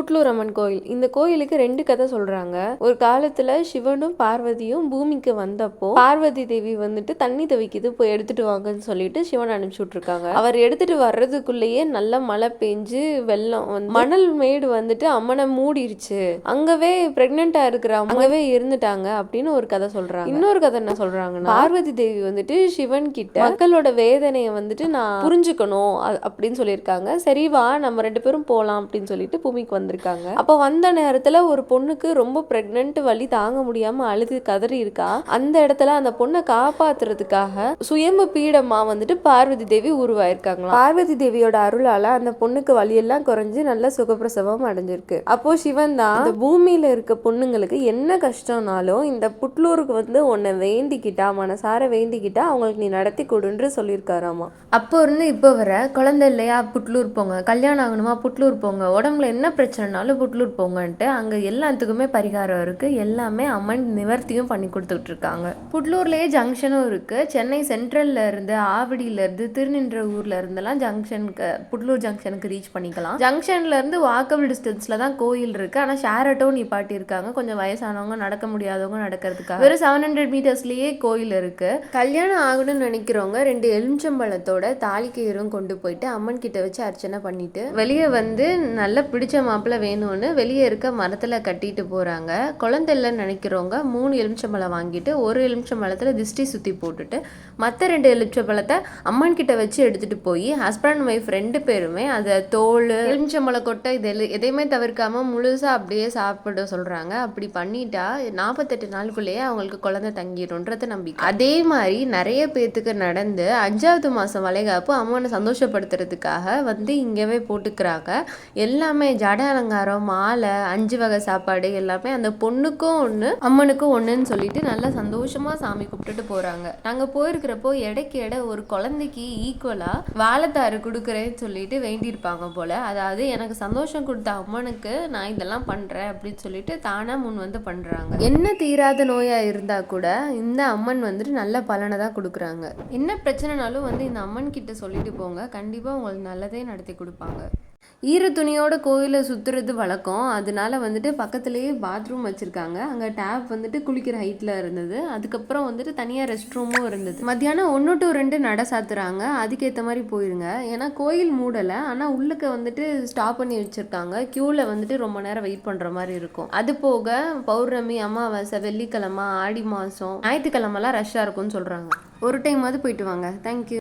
புட்லூர் அம்மன் கோயில். இந்த கோயிலுக்கு ரெண்டு கதை சொல்றாங்க. ஒரு காலத்துல சிவனும் பார்வதியும் பூமிக்கு வந்தப்போ பார்வதி தேவி வந்துட்டு தண்ணி தவிக்குது போய் எடுத்துட்டு வாங்கன்னு சொல்லிட்டு சிவன் அனுப்பிச்சு விட்டுருக்காங்க. அவர் எடுத்துட்டு வர்றதுக்குள்ளேயே நல்ல மழை பெஞ்சு வெள்ளம் வந்து மணல் மேடு வந்துட்டு அம்மனை மூடிருச்சு. அங்கவே பிரெக்னெண்டா இருக்கிற அங்கவே இருந்துட்டாங்க அப்படின்னு ஒரு கதை சொல்றாங்க. இன்னொரு கதை என்ன சொல்றாங்கன்னா பார்வதி தேவி வந்துட்டு சிவன் கிட்ட மக்களோட வேதனையை வந்துட்டு நான் புரிஞ்சுக்கணும் அ- அப்படின்னு சொல்லியிருக்காங்க. சரிவா நம்ம ரெண்டு பேரும் போலாம் அப்படின்னு சொல்லிட்டு பூமிக்கு வந்திருக்காங்க. அப்போ வந்த நேரத்துல ஒரு பொண்ணுக்கு ரொம்ப பிரெக்னென்ட் வலி தாங்க முடியாம அழுது கதறி இருக்கா? அந்த இடத்துல அந்த பொண்ணை காப்பாத்துறதுக்காக சுயம்பு பீடமா வந்துட்டு பார்வதி தேவி உருவாயிருக்காங்களா பார்வதி தேவியோட அருளால அந்த பொண்ணுக்கு வலியெல்லாம் குறைஞ்சு நல்ல சுகப்பிரசவம் அடைஞ்சிருக்கு. அப்போ சிவன் தான் பூமியில இருக்க பொண்ணுங்களுக்கு என்ன கஷ்டம்னாலும் இந்த புட்லூருக்கு வந்து உன்னை வேண்டிக்கிட்டா மனசார வேண்டிக்கிட்டா அவங்களுக்கு நீ நடத்தி கொடுன்னு சொல்லியிருக்காராமா. அப்போ இருந்து இப்போ வர குழந்தை இல்லையா? புட்லூர் போங்க. கல்யாணம் ஆகணுமா? புட்லூர் போங்க. உடம்புல என்ன பிரச்சனைனாலும் புட்லூர் போங்கன்ட்டு அங்கே எல்லாத்துக்குமே பரிகாரம் இருக்குது எல்லாமே அம்மன் நிவர்த்தியும் பண்ணி கொடுத்துட்டு இருக்காங்க புட்லூர்லேயே ஜங்ஷனும் இருக்குது சென்னை சென்ட்ரல்ல இருந்து ஆவடியில இருந்து திருநின்ற ஊர்ல இருந்தெல்லாம் ஜங்ஷனுக்கு புட்லூர் ஜங்ஷனுக்கு ரீச் பண்ணிக்கலாம். ஜங்ஷன்ல இருந்து வாக்கபிள் டிஸ்டன்ஸ்ல தான் கோயில் இருக்கு. ஆனால் ஷேர் ஆட்டோ நிப்பாட்டி இருக்காங்க கொஞ்சம் வயசானவங்க நடக்க முடியாதவங்க நடக்கிறதுக்காக. வெறும் செவன் ஹண்ட்ரட் மீட்டர்ஸ்லேயே கோயில் இருக்கு. கல்யாணம் ஆகணும்னு நினைக்கிறவங்க ரெண்டு எலுமிச்சம்பழத்தோட தாலிக்கயிறும் கொண்டு போயிட்டு அம்மன் கிட்ட வச்சு அர்ச்சனை பண்ணிட்டு வெளியே வந்து நல்லா பிடிச்ச மாப்பிள்ளை வேணும்னு வெளியே இருக்க மரத்தில் கட்டிட்டு போகிறாங்க குழந்தை இல்லைன்னு நினைக்கிறவங்க மூணு எலுமிச்சம்பழம் வாங்கிட்டு ஒரு எலுமிச்சம்பழத்தில் திஷ்டி சுற்றி போட்டுட்டு மற்ற ரெண்டு எலுமிச்சம்பழத்தை அம்மன் கிட்ட வச்சு எடுத்துகிட்டு போய் ஹஸ்பண்ட் ஒய்ஃப் ரெண்டு பேருமே அதை தோல் எலுமிச்சம்பழ கொட்டை இது எல்லாம் எதையுமே தவிர்க்காமல் முழுசாக அப்படியே சாப்பிட சொல்கிறாங்க அப்படி பண்ணிட்டா நாற்பத்தெட்டு நாளுக்குள்ளேயே அவங்களுக்கு குழந்தை தங்கிடும்ன்றது நம்பிக்கை. அதே மாதிரி நிறைய பேர்த்துக்கு நடந்து அஞ்சாவது மாதம் வளைகாப்பு அம்மனை சந்தோஷப்படுத்துறதுக்காக வந்து இங்கேவே போட்டுக்கிறாங்க. எல்லாமே ஜட அலங்காரம் மாலை அஞ்சு வகை சாப்பாடு எல்லாமே அந்த பொண்ணுக்கும் ஒன்று அம்மனுக்கும் ஒன்றுன்னு சொல்லிட்டு நல்லா சந்தோஷமா சாமி கும்பிட்டுட்டு போறாங்க. நாங்க போயிருக்கிறப்போ எடைக்கு எடை ஒரு குழந்தைக்கு ஈக்குவலா வாழைத்தாறு கொடுக்குறேன்னு சொல்லிட்டு வேண்டியிருப்பாங்க போல. அதாவது எனக்கு சந்தோஷம் கொடுத்த அம்மனுக்கு நான் இதெல்லாம் பண்றேன் அப்படின்னு சொல்லிட்டு தானா முன் வந்து பண்றாங்க. என்ன தீராத நோயா இருந்தா கூட இந்த அம்மன் வந்துட்டு நல்ல பலனை தான் கொடுக்குறாங்க. என்ன பிரச்சனைனாலும் வந்து இந்த அம்மன் கிட்ட சொல்லிட்டு போங்க. கண்டிப்பா உங்களுக்கு நல்லதே நடத்தி கொடுப்பாங்க. ஈர துணியோட கோயிலை சுற்றுறது வழக்கம். அதனால வந்துட்டு பக்கத்துலேயே பாத்ரூம் வச்சுருக்காங்க. அங்கே டேப் வந்துட்டு குளிக்கிற ஹைட்டில் இருந்தது. அதுக்கப்புறம் வந்துட்டு தனியாக ரெஸ்ட் ரூமும் இருந்தது. மத்தியானம் ஒன்று டு ரெண்டு நட சாத்துறாங்க. அதுக்கேற்ற மாதிரி போயிருங்க. ஏன்னா கோயில் மூடலை. ஆனால் உள்ளுக்கு வந்துட்டு ஸ்டாப் பண்ணி வச்சுருக்காங்க. க்யூவில் வந்துட்டு ரொம்ப நேரம் வெயிட் பண்ணுற மாதிரி இருக்கும். அது போக பௌர்ணமி அமாவாசை வெள்ளிக்கிழமை ஆடி மாதம் ஞாயிற்றுக்கிழமெல்லாம் ரஷ்ஷாக இருக்கும்னு சொல்கிறாங்க ஒரு டைமாவது போயிட்டு வாங்க. தேங்க்யூ